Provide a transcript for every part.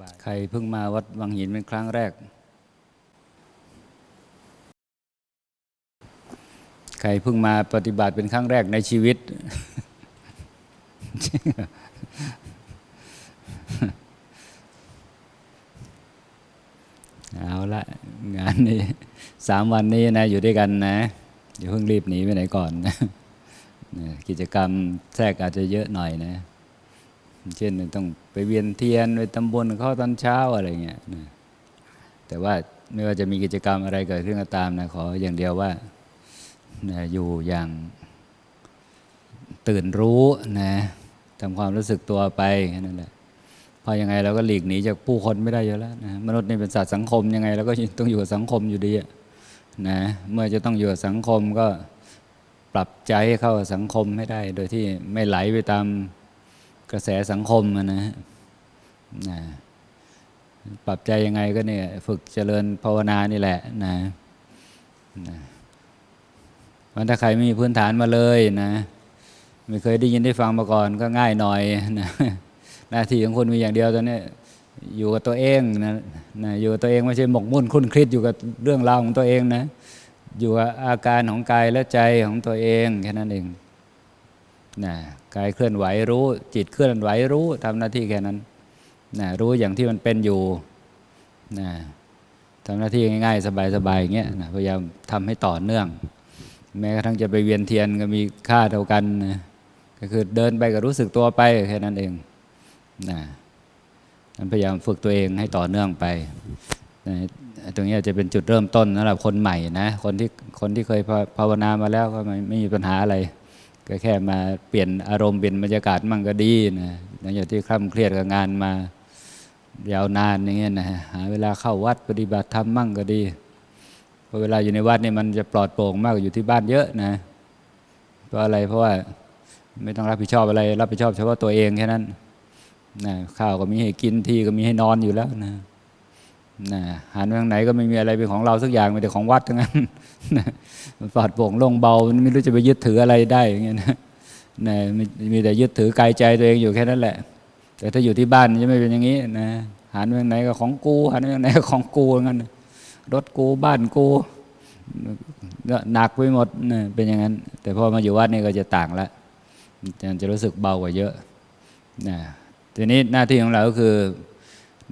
บาย ใครเพิ่งมาวัดวังหินเป็นครั้งแรก ใครเพิ่งมาปฏิบัติเป็นครั้งแรกในชีวิต เอาละงานนี้สามวันนี้นะ อยู่ด้วยกันนะอย่าเพิ่งรีบหนีไปไหนก่อนนะกิจกรรมแทรกอาจจะเยอะหน่อยนะ เช่นต้องไปเวียนเทียนไปตำบลเข้าตอนเช้าอะไรเงี้ยนะแต่ว่าไม่ว่าจะมีกิจกรรมอะไรเกิดขึ้นก็ตามนะขออย่างเดียวว่านะอยู่อย่างตื่นรู้นะทำความรู้สึกตัวไปแค่นั้นแหละพราะยังไงเราก็หลีกหนีจากผู้คนไม่ได้อยู่แล้วนะมนุษย์นี่เป็นสัตว์สังคมยังไงเราก็ต้องอยู่กับสังคมอยู่ดีนะเมื่อจะต้องอยู่กับสังคมก็ปรับใจเข้าสังคมให้ได้ โดยที่ไม่ไหลไปตาม กระแสสังคมนะนะปรับใจยังไงก็เนี่ย ฝึกเจริญภาวนานี่แหละนะนะวันถ้าใครไม่มีพื้นฐานมาเลยนะไม่เคยได้ยินได้ฟังมาก่อนก็ง่ายหน่อยนะหน้าที่ของคุณมีอย่างเดียวตอนนี้อยู่กับตัวเองนะนะอยู่กับตัวเองไม่ใช่หมกมุ่นคุ้นคิดอยู่กับเรื่องราวของตัวเองนะ อยู่กับอาการของกายและใจของตัวเองแค่นั้นเอง นะกายเคลื่อนไหวรู้ จิตเคลื่อนไหวรู้ทำหน้าที่แค่นั้นนะรู้อย่างที่มันเป็นอยู่นะทำหน้าที่ง่ายๆ สบายๆอย่างเงี้ยนะพยายามทำให้ต่อเนื่อง แม้กระทั่งจะไปเวียนเทียนก็มีค่าเท่ากันนะก็คือเดินไปก็รู้สึกตัวไปแค่นั้นเองนะนั้นพยายามฝึกตัวเองให้ต่อเนื่องไปนะตรงนี้จะเป็นจุดเริ่มต้นสำหรับคนใหม่นะ คนที่คนที่เคยภาวนามาแล้วก็ไม่มีปัญหาอะไร ก็แค่มาเปลี่ยนอารมณ์เปลี่ยนบรรยากาศมั่งก็ดีนะหลังจากที่คล่ำเครียดกับงานมายาวนานอย่างเงี้ยนะหาเวลาเข้าวัดปฏิบัติธรรมมั่งก็ดีเพราะเวลาอยู่ในวัดนี่มันจะปลอดโปร่งมากกว่าอยู่ที่บ้านเยอะนะเพราะอะไรเพราะว่าไม่ต้องรับผิดชอบอะไร รับผิดชอบเฉพาะตัวเองแค่นั้นนะข้าวก็มีให้กินที่ก็มีให้นอนอยู่แล้วนะ นะหันไปทางไหนก็ไม่มีอะไรเป็นของเราสักอย่างมีแต่ของวัดทั้งนั้นมันปลอดโปร่งโล่งเบามันไม่รู้จะไปยึดถืออะไรได้อย่างเงี้ยนะนะมีมีแต่ยึดถือกายใจตัวเองอยู่แค่นั้นแหละ แต่ถ้าอยู่ที่บ้านจะไม่เป็นอย่างนี้นะหันไปทางไหนก็ของกูหันไปทางไหนก็ของกูอย่างนั้นรถกูบ้านกูหนักไปหมดนะเป็นอย่างนั้น แต่พอมาอยู่วัดนี่ก็จะต่างละจะรู้สึกเบากว่าเยอะนะทีนี้หน้าที่ของเราก็คือ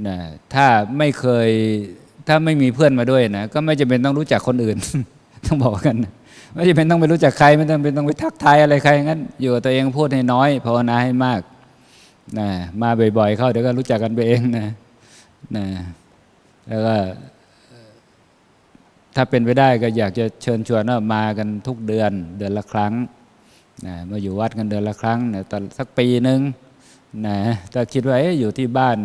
นะถ้าไม่เคยถ้าไม่มีเพื่อนมาด้วยนะก็ไม่จำเป็นต้องรู้จักคนอื่น ต้องบอกกันนะไม่จำเป็นต้องไปรู้จักใคร ไม่จำเป็นต้องไปทักทายอะไรใครงั้น อยู่กับตัวเองพูดให้น้อยภาวนาให้มากนะมาบ่อยๆ เข้าเดี๋ยวก็รู้จักกันไปเองนะนะแล้วก็ถ้าเป็นไปได้ก็อยากจะเชิญชวนว่ามากันทุกเดือนเดือนละครั้งนะมาอยู่วัดกันเดือนละครั้งนี่ยตอนสักปีหนึ่งนะถ้าคิดว่าออยู่ที่บ้าน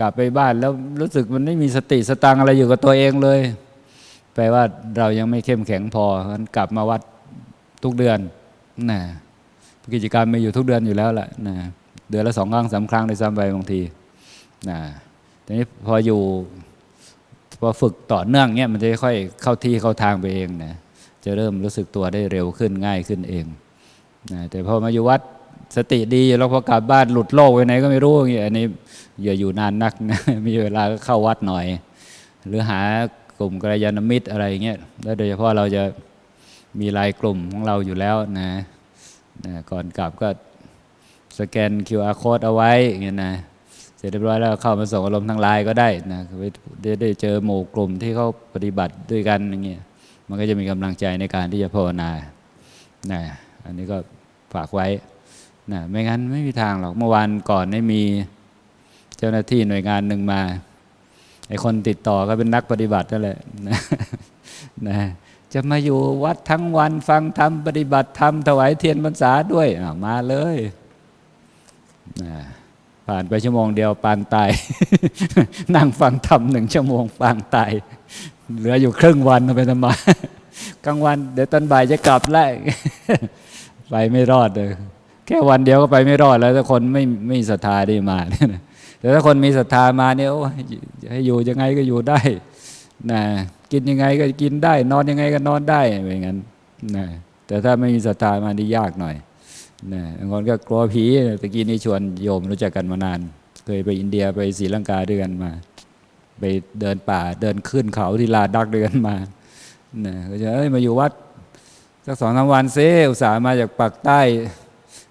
กลับไปบ้านแล้วรู้สึกมันไม่มีสติสตังอะไรอยู่กับตัวเองเลย แปลว่าเรายังไม่เข้มแข็งพองั้นกลับมาวัดทุกเดือนนะกิจกรรมมีอยู่ทุกเดือนอยู่แล้วแหละนะเดือนละสองครั้งสามครั้งในซ้ำไปบางทีนะทีนี้พออยู่พอฝึกต่อเนื่องเนี่ยมันจะค่อยเข้าที่เข้าทางไปเองนะจะเริ่มรู้สึกตัวได้เร็วขึ้นง่ายขึ้นเองนะแต่พอมาอยู่วัด สติดีแล้วพอกลับบ้านหลุดโลกไปไหนก็ไม่รู้อย่างเงี้ยอันนี้อย่าอยู่นานนักนะมีเวลาก็เข้าวัดหน่อย หรือหากลุ่มกัลยาณมิตรอะไรเงี้ยแล้วโดยเฉพาะเราจะมีรายกลุ่มของเราอยู่แล้วนะนะก่อนกลับก็สแกน QR code เอาไว้อย่างเงี้ยนะเสร็จเรียบร้อยแล้วเข้ามาส่งอารมณ์ทางไลน์ก็ได้นะได้ได้เจอหมู่กลุ่มที่เขาปฏิบัติด้วยกันอย่างเงี้ยมันก็จะมีกำลังใจในการที่จะภาวนานะอันนี้ก็ฝากไว้ นะไม่งั้นไม่มีทางหรอกเมื่อวานก่อนได้มีเจ้าหน้าที่หน่วยงานหนึ่งมาไอคนติดต่อก็เป็นนักปฏิบัตินั่นแหละนะนะจะมาอยู่วัดทั้งวันฟังธรรมปฏิบัติธรรมถวายเทียนพรรษาด้วยามาเลยนะผ่านไปชั่วโมงเดียวปางตาย นั่งฟังธรรมหนึ่งชั่วโมงปางตาย เหลืออยู่ครึ่งวันเอาไปทำไมกลางวัน เดี๋ยวตอนบ่ายจะกลับแล้วไปไม่รอดเลย แค่วันเดียวก็ไปไม่รอดแล้ว ถ้าคนไม่ไม่ศรัทธาได้มาเนี่ยนะแต่ถ้าคนมีศรัทธามาเนี่ยโอ้ยให้อยู่ยังไงก็อยู่ได้นะกินยังไงก็กินได้ นอนยังไงก็นอนได้อย่างนั้นนะแต่ถ้าไม่มีศรัทธามานี่ยากหน่อยนะบางคนก็กลัวผีตะกี้นี่ชวนโยมรู้จักกันมานาน เคยไปอินเดียไปศรีลังกาด้วยกันมา ไปเดินป่าเดินขึ้นเขาที่ลาดักด้วยกันมานี่ยก็จะเอ้ยมาอยู่วัดสักสองสามวันเซอุตส่าห์มาจากปากใต้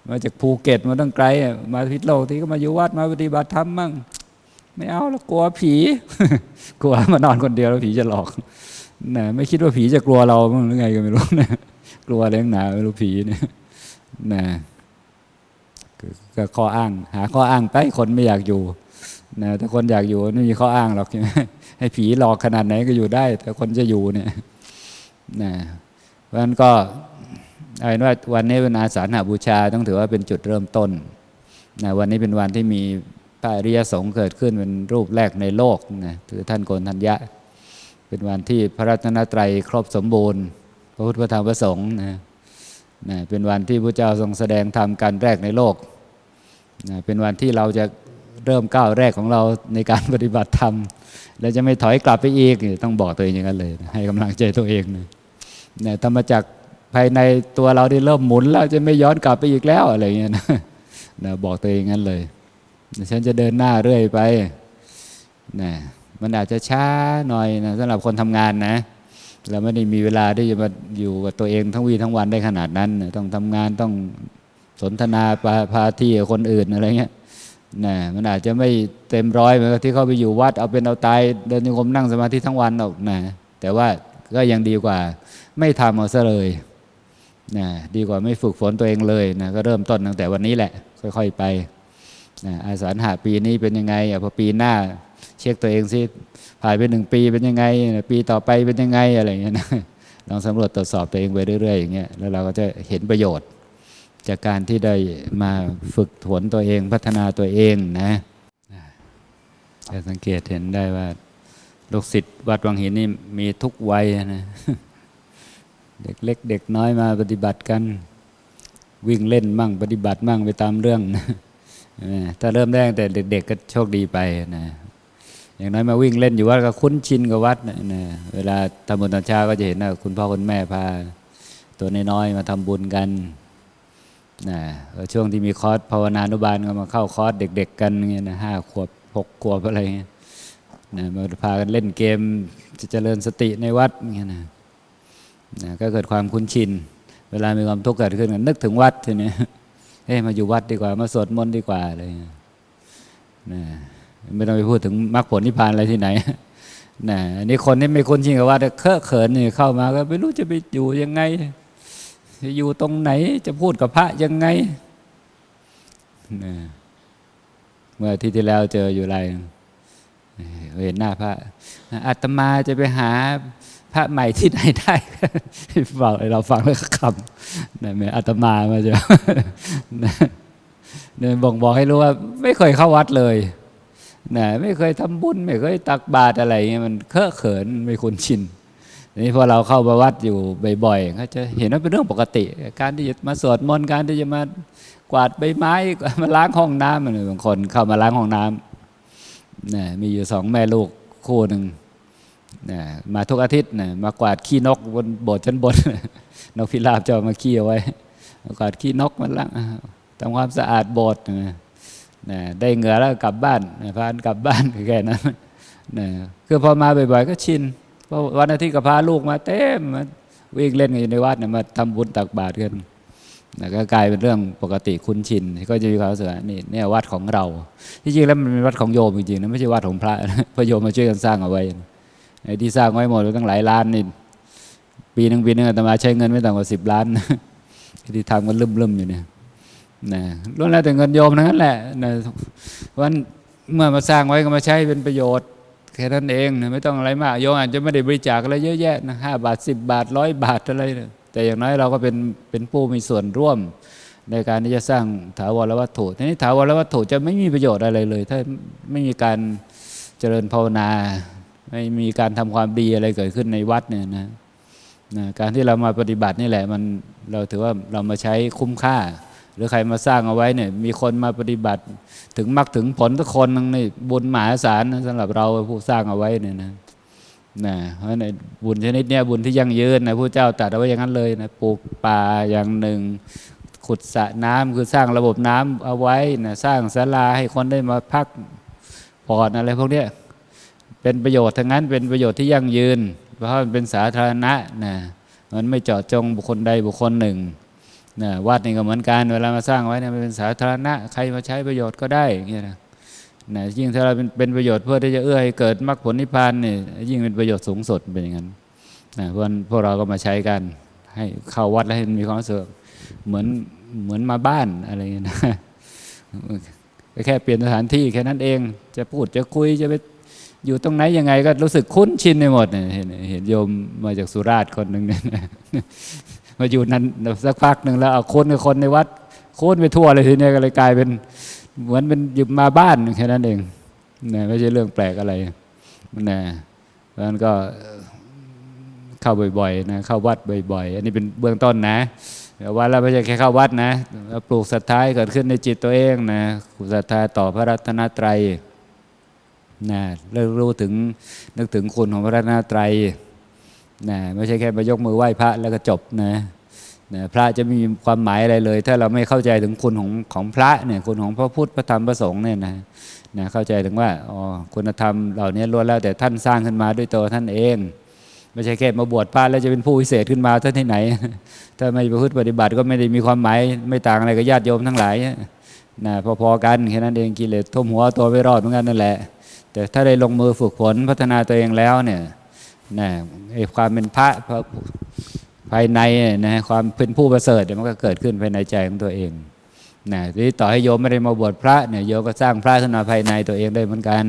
มาจากภูเก็ตมาตั้งไกลมาพิษโลกที่ก็มาอยู่วัดมาปฏิบัติธรรมมั่งไม่เอาแล้วกลัวผี กลัวมานอนคนเดียวแล้วผีจะหลอกนะไม่คิดว่าผีจะกลัวเราบ้างหรือไงก็ไม่รู้นะกลัวเลี้ยงหนาไม่รู้ผีเนี่ยนะก็ก็ข้ออ้าง หาข้ออ้างไปคนไม่อยากอยู่นะถ้าคนอยากอยู่ไม่มีข้ออ้างหรอกใช่ไหมให้ผีหลอกขนาดไหนก็อยู่ได้ แต่คนจะอยู่เนี่ยนะเพราะฉะนั้นก็ เอาเป็นว่าวันนี้เป็นอาสาฬหบูชาต้องถือว่าเป็นจุดเริ่มต้นนะวันนี้เป็นวันที่มีพระอริยสงฆ์เกิดขึ้นเป็นรูปแรกในโลกนะคือท่านโกนทัญญะ เป็นวันที่พระรัตนตรัยครบสมบูรณ์ พระพุทธพระธรรมพระสงฆ์นะนะเป็นวันที่พระเจ้าทรงแสดงธรรมการแรกในโลกนะเป็นวันที่เราจะเริ่มก้าวแรกของเราในการปฏิบัติธรรมและจะไม่ถอยกลับไปอีก ต้องบอกตัวเองอย่างนั้นเลย ให้กำลังใจตัวเองนะนะธรรมจักร ภายในตัวเราที่เริ่มหมุนแล้วจะไม่ย้อนกลับไปอีกแล้วอะไรเงี้ยนะนะบอกตัวเองงั้นเลย ฉันจะเดินหน้าเรื่อยไปนะมันอาจจะช้าหน่อยนะสำหรับคนทำงานนะเราไม่ได้มีเวลาที่จะมาอยู่กับตัวเองทั้งวีทั้งวันได้ขนาดนั้นนะต้องทำงานต้องสนทนาปาพาที่คนอื่นอะไรเงี้ยนะมันอาจจะไม่เต็มร้อยเหมือนกับที่เขาไปอยู่วัดเอาเป็นเอาตายเดินโยมนั่งสมาธิทั้งวันหรอกนะแต่ว่าก็ยังดีกว่า ไม่ทำเอาซะเลย นะดีกว่าไม่ฝึกฝนตัวเองเลยนะก็เริ่มต้นตั้งแต่วันนี้แหละ ค่อย ๆ ไปนะอาสาหาปีนี้เป็นยังไงพอปีหน้า เช็คตัวเองสิผ่านไปหนึ่งปีเป็นยังไง ปีต่อไปเป็นยังไงอะไรเงี้ยนะลองสำรวจตรวจสอบตัวเองไปเรื่อยๆอย่างเงี้ยแล้วเราก็จะเห็นประโยชน์ จากการที่ได้มาฝึกฝนตัวเองพัฒนาตัวเองนะจะสังเกตเห็นได้ว่าลูกศิษย์วัดวังหินนี่มีทุกวัยนะ เด็กเล็กเด็กน้อยมาปฏิบัติกัน วิ่งเล่นมั่ง ปฏิบัติมั่งไปตามเรื่องนะถ้าเริ่มแรกแต่เด็ก ๆ ก็โชคดีไปนะอย่างน้อยมาวิ่งเล่นอยู่วัดก็คุ้นชินกับวัดนะเวลาทำบุญตอนเช้าก็จะเห็นว่าคุณพ่อคุณแม่พา ตัวน้อยๆมาทำบุญกันนะช่วงที่มีคอร์สภาวนานุบาลก็มาเข้าคอร์สเด็ก ๆ กันเงี้ยนะห้าขวบหกขวบอะไรเงี้ยนะมาพากันเล่นเกมจะเจริญสติในวัดเงี้ยนะ นะก็เกิดความคุ้นชิน เวลามีความทุกข์เกิดขึ้นก็นึกถึงวัดทีนี้เฮ้มาอยู่วัดดีกว่า มาสวดมนต์ดีกว่าอะไรเงี้ยนะไม่ต้องไปพูดถึงมรรคผลนิพพานอะไรที่ไหนนะอันนี้คนที่ไม่คุ้นชินกับวัดเคอะเขินนี่เข้ามาก็ไม่รู้จะไปอยู่ยังไง จะอยู่ตรงไหนจะพูดกับพระยังไงนะเมื่อที่ที่แล้วเจออยู่ไรเห็นหน้าพระอาตมาจะไปหา พระใหม่ที่ไหนได้ฟังเราฟังแล้วขำนะแม่อาตมามาจะเนี่ยบ่งบอกให้รู้ว่า ไม่เคยเข้าวัดเลยนะไม่เคยทำบุญ ไม่เคยตักบาตรอะไรเงี้ยมันเคอะเขินไม่คุ้นชินนี้พอเราเข้ามาวัดอยู่บ่อยๆก็จะเห็นว่าเป็นเรื่องปกติ การที่จะมาสวดมนต์การที่จะมากวาดใบไม้มาล้างห้องน้ำมันบางคนเข้ามาล้างห้องน้ำนะมีอยู่สองแม่ลูกคู่หนึ่ง นะมาทุกอาทิตย์นะมากวาดขี้นกบนโบสถ์ชั้นบน นกพิราบจะมาขี้เอาไว้มากวาดขี้นกมันล้างทำความสะอาดโบสถ์นะได้เหงื่อแล้วกลับบ้านนะพานกลับบ้านแค่นั้นนะคือพอมาบ่อยๆก็ชินเพราะวันอาทิตย์ก็พาลูกมาเต็มมาวิ่งเล่นกันอยู่ในวัดนะมาทำบุญตักบาตรกันนะก็กลายเป็นเรื่องปกติคุ้นชิน ก็จะมีความรู้สึกนี่เนี่ยวัดของเรา ที่จริงแล้วมันเป็นวัดของโยมจริงๆนะไม่ใช่วัดของพระนะพระโยมมาช่วยกันสร้างเอาไว้ ไอ้ที่สร้างไว้หมดตั้งหลายล้านนี่ปีหนึ่งปีหนึงอาตมาใช้เงินไม่ต่ำกว่าสิบล้านที่ทำกันลืมๆอยู่เนี่ยนะล้วนแล้วแต่เงินโยมนั้นแหละนะวันเมื่อมาสร้างไว้ก็มาใช้เป็นประโยชน์แค่นั้นเองนะไม่ต้องอะไรมากโยมอาจจะไม่ได้บริจาคอะไรเยอะแยะนะห้าบาทสิบบาทร้อยบาทอะไรนะแต่อย่างน้อยเราก็เป็นเป็นผู้มีส่วนร่วม ในการที่จะสร้างถาวรวัตถุทีนี้ถาวรวัตถุจะไม่มีประโยชน์อะไรเลย ถ้าไม่มีการเจริญภาวนา ไม่มีการทำความดีอะไรเกิดขึ้นในวัดเนี่ยนะนะการที่เรามาปฏิบัตินี่แหละมันเราถือว่าเรามาใช้คุ้มค่า หรือใครมาสร้างเอาไว้เนี่ย มีคนมาปฏิบัติ ถึงมรรคถึงผลทุกคนนี่บุญมหาศาลนะสำหรับเราผู้สร้างเอาไว้เนี่ยนะนะเพราะในบุญชนิดเนี้ยบุญที่ยั่งยืนนะผู้เจ้าตรัสเอาไว้อย่างนั้นเลยนะปลูกป่าอย่างหนึ่ง ขุดสระน้ำคือสร้างระบบน้ำเอาไว้นะสร้างศาลาให้คนได้มาพักผ่อนอะไรพวกเนี้ย เป็นประโยชน์ทั้งนั้นเป็นประโยชน์ที่ยั่งยืน เพราะมันเป็นสาธารณะนะมันไม่เจาะจงบุคคลใดบุคคลหนึ่งนะวัดนี่ก็เหมือนกันเวลามาสร้างไว้เนี่ยมันเป็นสาธารณะใครมาใช้ประโยชน์ก็ได้เงี้ยนะนะยิ่งถ้าเราเป็นเป็นประโยชน์เพื่อที่จะเอื้อให้เกิดมรรคผลนิพพานเนี่ยยิ่งเป็นประโยชน์สูงสุดเป็นอย่างนั้นนะเพราะฉะนั้นพวกเราก็มาใช้กัน ให้เข้าวัดแล้วให้มันมีความสึกเหมือนเหมือนมาบ้านอะไรเงี้ยนะแค่เปลี่ยนสถานที่แค่นั้นเองจะพูดจะคุยจะไป อยู่ตรงไหนยังไงก็รู้สึกคุ้นชินไปหมดเห็นเห็นโยมมาจากสุราษฎร์คนหนึ่งเนี่ยมาอยู่นั้นสักพักหนึ่งแล้วเอาคุ้นกับคนในวัดคุ้นไปทั่วเลยทีเนี้ยก็เลยกลายเป็น เหมือนเป็นอยู่มาบ้านแค่นั้นเองนะไม่ใช่เรื่องแปลกอะไรนะเพราะนั้นก็เข้าบ่อยๆนะเข้าวัดบ่อยๆ อันนี้เป็นเบื้องต้นนะแต่ว่าเราไม่ใช่แค่เข้าวัดนะปลูกศรัทธาเกิดขึ้นในจิตตัวเองนะศรัทธาต่อพระรัตนตรัย นะเริ่มรู้ถึงนึกถึงคุณของพระรัตนตรัยนะไม่ใช่แค่มายกมือไหว้พระแล้วก็จบนะนะพระจะมีความหมายอะไรเลย ถ้าเราไม่เข้าใจถึงคุณของของพระเนี่ยคุณของพระพุทธพระธรรมพระสงฆ์เนี่ยนะนะเข้าใจถึงว่าอ๋อคุณธรรมเหล่านี้ล้วนแล้วแต่ท่านสร้างขึ้นมาด้วยตัวท่านเอง ไม่ใช่แค่มาบวชพระแล้วจะเป็นผู้พิเศษขึ้นมาท่านที่ไหน ถ้าไม่ประพฤติปฏิบัติก็ไม่ได้มีความหมายไม่ต่างอะไรกับญาติโยมทั้งหลายนะพอๆกันแค่นั้นเองกิเลสท่วมหัวตัวไม่รอดเหมือนกันนั่นแหละ แต่ถ้าได้ลงมือฝึกฝนพัฒนาตัวเองแล้วเนี่ยนะความเป็นพระภายในนะความเป็นผู้ประเสริฐมันก็เกิดขึ้นภายในใจของตัวเองนะทีนี้ต่อให้โยมไม่ได้มาบวชพระเนี่ยโยมก็สร้างพระขึ้นมาภายในตัวเองได้เหมือนกัน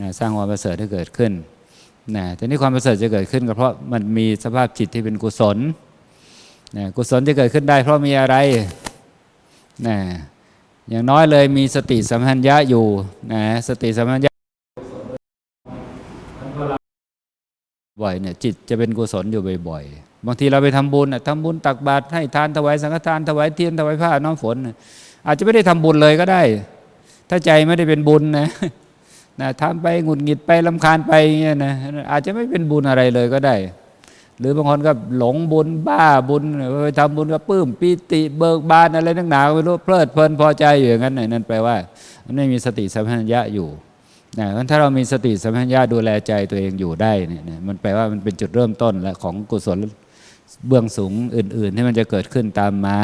นะสร้างความประเสริฐให้เกิดขึ้นนะทีนี้ความประเสริฐจะเกิดขึ้นก็เพราะมันมีสภาพจิตที่เป็นกุศลนะกุศลจะเกิดขึ้นได้เพราะมีอะไรนะอย่างน้อยเลยมีสติสัมปชัญญะอยู่นะสติสัมปชัญญะ บ่อยเนี่ยจิตจะเป็นกุศลอยู่บ่อยๆ บางทีเราไปทำบุญน่ะทำบุญตักบาตรให้ทานถวายสังฆทานถวายเทียนถวายผ้าน้ำฝน อาจจะไม่ได้ทำบุญเลยก็ได้ ถ้าใจไม่ได้เป็นบุญนะนะทำไปหงุดหงิดไปลำคาญไปอย่างเงี้ยนะอาจจะไม่เป็นบุญอะไรเลยก็ได้ หรือบางคนก็หลงบุญบ้าบุญไปทำบุญก็ปื้มปีติเบิกบานอะไรนักหนาไม่รู้เพลิดเพลินพอใจอยู่อย่างนั้นนั่นแปลว่าไม่มีสติสัมปชัญญะอยู่ นะถ้าเรามีสติสัมปชัญญะดูแลใจตัวเองอยู่ได้เนี่ยมันแปลว่ามันเป็นจุดเริ่มต้นและของกุศลเบื้องสูงอื่น ๆ ที่มันจะเกิดขึ้นตามมา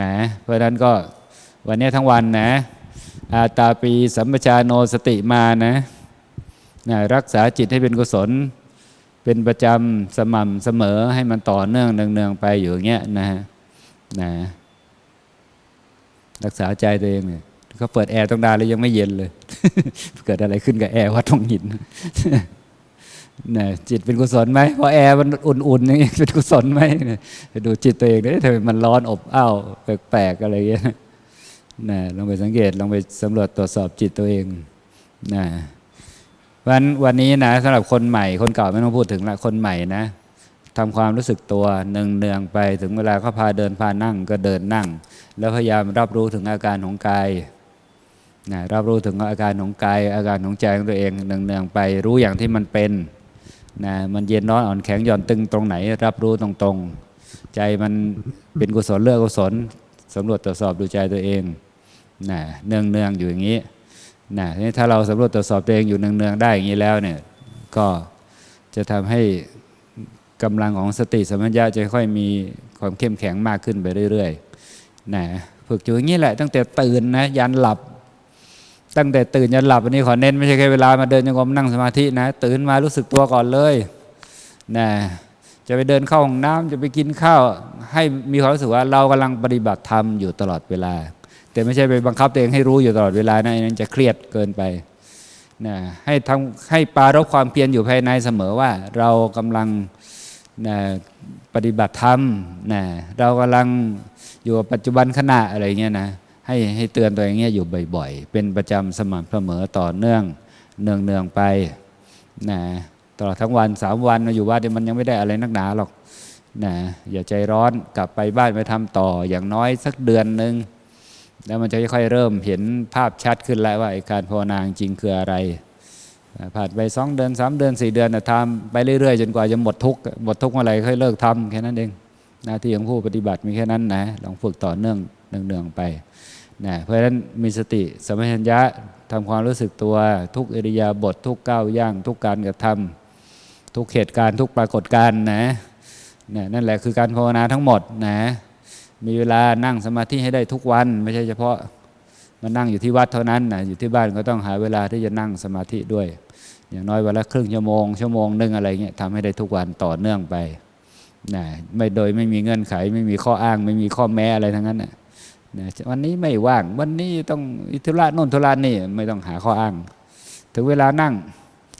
นะเพราะฉะนั้นก็วันนี้ทั้งวันนะอาตาปีสัมปชาโนสติมานะนะรักษาจิตให้เป็นกุศล เป็นประจำสม่ำเสมอให้มันต่อเนื่องเนืองๆไปอยู่อย่างเงี้ยนะฮะนะรักษาใจตัวเองเนี่ย เขาเปิดแอร์ต้องดานแล้วยังไม่เย็นเลย เกิดอะไรขึ้นกับแอร์วัดทองหินนะจิตเป็นกุศลไหมเพราะแอร์มันอุ่นๆอย่างนี้เป็นกุศลไหมไปดูจิตตัวเองเนี่ยทำไมมันร้อนอบอ้าวแปลกๆอะไรอย่างเงี้ยนะลองไปสังเกตลองไปสำรวจตรวจสอบจิตตัวเองนะวันวันนี้นะสำหรับคนใหม่คนเก่าไม่ต้องพูดถึงละคนใหม่นะทำความรู้สึกตัวเนืองเนืองๆไปถึงเวลาเขาพาเดินพานั่งก็เดินนั่ง แล้วพยายามรับรู้ถึงอาการของกาย นะรับรู้ถึงอาการของกายอาการของใจของตัวเองเนืองๆไปรู้อย่างที่มันเป็นนะมันเย็นร้อนอ่อนแข็งหย่อนตึงตรงไหน รับรู้ตรงๆ ใจมันเป็นกุศลเลือกกุศลสำรวจตรวจสอบดูใจตัวเองนะเนืองเนืองๆอยู่อย่างนี้นะถ้าเราสำรวจตรวจสอบตัวเองอยู่เนืองเนืองๆได้อย่างนี้แล้วเนี่ยก็จะทำให้กำลังของสติสัมปชัญญะจะค่อยมีความเข้มแข็งมากขึ้นไปเรื่อยๆนะฝึกอยู่อย่างนี้แหละตั้งแต่ตื่นนะยันหลับ ตั้งแต่ตื่นยันหลับอันนี้ขอเน้นไม่ใช่แค่เวลามาเดินยังกรมนั่งสมาธินะ ตื่นมารู้สึกตัวก่อนเลยนะจะไปเดินเข้าห้องน้ำจะไปกินข้าว ให้มีความรู้สึกว่าเรากำลังปฏิบัติธรรมอยู่ตลอดเวลา แต่ไม่ใช่ไปบังคับตัวเองให้รู้อยู่ตลอดเวลานะนนั้นจะเครียดเกินไปนะให้ทำให้ปารบความเพียรอยู่ภายในเสมอว่า เรากำลังนะปฏิบัติธรรมนะเรากำลังอยู่ปัจจุบันขณะอะไรเงี้ยนะ ให้ให้เตือนตัวเองเงี้ยอยู่บ่อย ๆ เป็นประจำสม่ำเสมอต่อเนื่องเนืองๆไปนะตลอดทั้งวันสามวันมาอยู่วัดเนี่ยมันยังไม่ได้อะไรนักหนาหรอกนะอย่าใจร้อนกลับไปบ้านไปทำต่ออย่างน้อยสักเดือนหนึ่งแล้วมันจะค่อยๆเริ่มเห็นภาพชัดขึ้นแล้วว่าอ้การภาวนาจริงคืออะไรผ่านไปสองเดือนสามเดือนสี่เดือนนะทำไปเรื่อยๆ จนกว่าจะหมดทุกหมดทุกข์เมื่อไรค่อยเลิกทำแค่นั้นเองหน้าที่ของผู้ปฏิบัติมีแค่นั้นนะลองฝึกต่อเนื่อง เนืองๆไปนะเพราะฉะนั้นมีสติสมัชัญญะทำความรู้สึกตัวทุกอิริยาบถทุกก้าวย่าง ทุกการกระทำทุกเหตุการณ์ทุกปรากฏการณ์นะนะนั่นแหละคือการภาวนาทั้งหมดนะมีเวลานั่งสมาธิให้ได้ทุกวัน ไม่ใช่เฉพาะมานั่งอยู่ที่วัดเท่านั้นนะอยู่ที่บ้านก็ต้องหาเวลาที่จะนั่งสมาธิด้วย อย่างน้อยวันละครึ่งชั่วโมงชั่วโมงหนึงอะไรเงี้ยทำให้ได้ทุกวันต่อเนื่องไปนะไม่โดยไม่มีเงื่อนไข ไม่มีข้ออ้าง ไม่มีข้อแม้อะไรทั้งนั้นนะ นะวันนี้ไม่ว่าง วันนี้ต้องอิธุระโน่นธุระนี่ไม่ต้องหาข้ออ้าง ถึงเวลานั่ง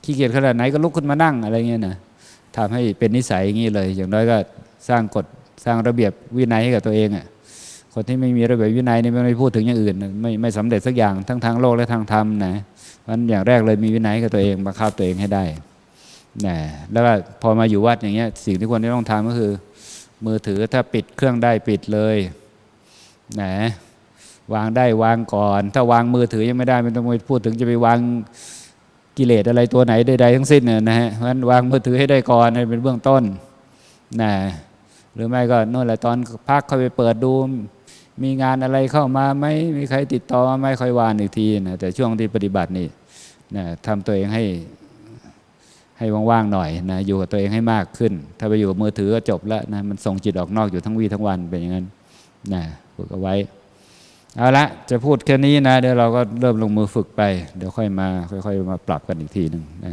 ขี้เกียจขนาดไหนก็ลุกขึ้นมานั่งอะไรเงี้ยนะทำให้เป็นนิสัยอย่างนี้เลย อย่างน้อยก็สร้างกฎสร้างระเบียบวินัยให้กับตัวเองอะคนที่ไม่มีระเบียบวินัยนี่ไม่พูดถึงอย่างอื่น ไม่ไม่สำเร็จสักอย่างทั้งทางโลกและทางธรรมนะมันอย่างแรกเลยมีวินัยกับตัวเองบังคับตัวเองให้ได้นะแล้วก็พอมาอยู่วัดอย่างเงี้ยสิ่งที่ควรจะต้องทำก็คือ มือถือถ้าปิดเครื่องได้ปิดเลย นะวางได้วางก่อน ถ้าวางมือถือยังไม่ได้ไม่ต้องไปพูดถึงจะไปวางกิเลสอะไรตัวไหนใดๆทั้งสิ้นเนี่ยนะฮะเพราะฉะนั้นวางมือถือให้ได้ก่อนเป็นเบื้องต้นนะหรือไม่ก็โน่นแหละตอนพักเข้าไปเปิดดู มีงานอะไรเข้ามาไหมมีใครติดต่อมาไหมค่อยวานอีกทีนะแต่ช่วงที่ปฏิบัตินี่นะทำตัวเองให้ให้ว่างๆหน่อยนะอยู่กับตัวเองให้มากขึ้น ถ้าไปอยู่กับมือถือก็จบแล้วนะมันส่งจิตออกนอกอยู่ทั้งวีทั้งวันเป็นอย่างนั้น นะฝึกเอาไว้ เอาละจะพูดแค่นี้นะ เดี๋ยวเราก็เริ่มลงมือฝึกไป เดี๋ยวค่อยมา ค่อย ๆ มาปรับกันอีกทีหนึ่งนะ